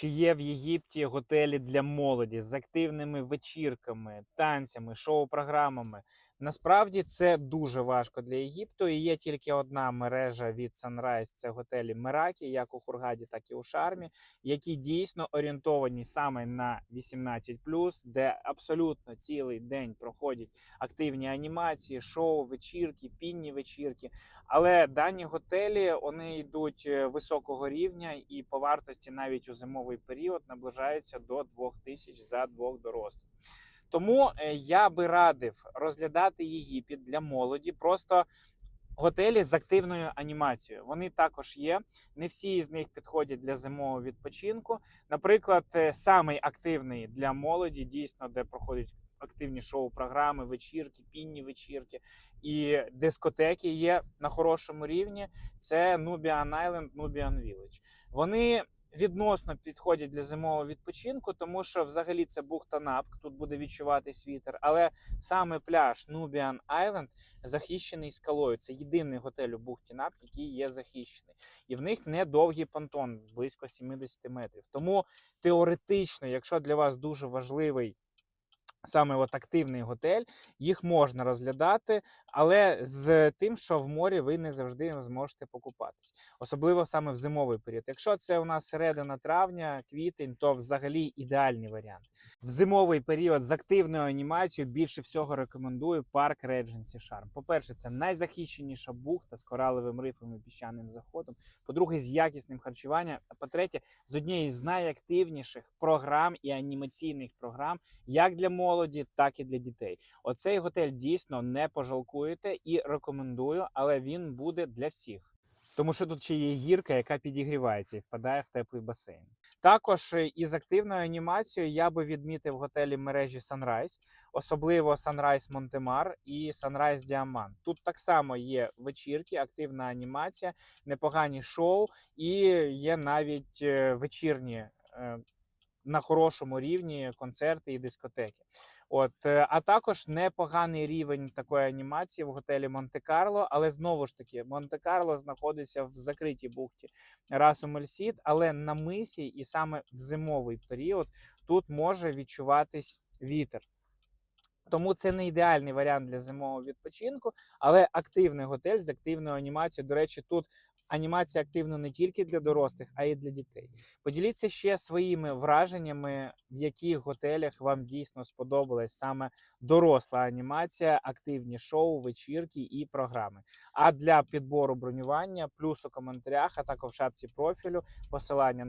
Чи є в Єгипті готелі для молоді з активними вечірками, танцями, шоу-програмами? Насправді це дуже важко для Єгипту. І є тільки одна мережа від Sunrise – це готелі Меракі, як у Хургаді, так і у Шармі, які дійсно орієнтовані саме на 18+, де абсолютно цілий день проходять активні анімації, шоу, вечірки, пінні вечірки. Але дані готелі вони йдуть е, високого рівня і по вартості навіть у зимовий період наближаються до 2000 за двох дорослих. Тому е, я би радив розглядати Єгипет для молоді. Просто готелі з активною анімацією. Вони також є. Не всі з них підходять для зимового відпочинку. Наприклад, е, самий активний для молоді, дійсно, де проходять активні шоу-програми, вечірки, пінні вечірки і дискотеки є на хорошому рівні. Це Nubian Island, Nubian Village. Вони відносно підходять для зимового відпочинку, тому що взагалі це бухта Напк, тут буде відчуватись вітер. Але саме пляж Nubian Island захищений скалою. Це єдиний готель у бухті Напк, який є захищений. І в них недовгий понтон, близько 70 метрів. Тому теоретично, якщо для вас дуже важливий саме от активний готель, їх можна розглядати, але з тим, що в морі ви не завжди зможете покупатись, особливо саме в зимовий період. Якщо це у нас середина травня, квітень, то взагалі ідеальний варіант. В зимовий період з активною анімацією більше всього рекомендую парк Regency Charm. По-перше, це найзахищеніша бухта з кораловим рифом і піщаним заходом. По-друге, з якісним харчуванням. А по-третє, з однієї з найактивніших програм і анімаційних програм як для молоді, так і для дітей. Оцей готель дійсно не пожалкуєте і рекомендую, але він буде для всіх. Тому що тут ще є гірка, яка підігрівається і впадає в теплий басейн. Також е, із активною анімацією я би відмітив готелі мережі Sunrise, особливо Sunrise Montemar і Sunrise Diamant. Тут так само є вечірки, активна анімація, непогані шоу, і є навіть е, вечірні. На хорошому рівні концерти і дискотеки. От, е, а також непоганий рівень такої анімації в готелі Монте-Карло, але знову ж таки, Монте-Карло знаходиться в закритій бухті Расу Мельсід, але на мисі, і саме в зимовий період тут може відчуватись вітер. Тому це не ідеальний варіант для зимового відпочинку, але активний готель з активною анімацією. До речі, тут анімація активна не тільки для дорослих, а й для дітей. Поділіться ще своїми враженнями, в яких готелях вам дійсно сподобалась саме доросла анімація, активні шоу, вечірки і програми. А для підбору бронювання плюс у коментарях, а також в шапці профілю посилання на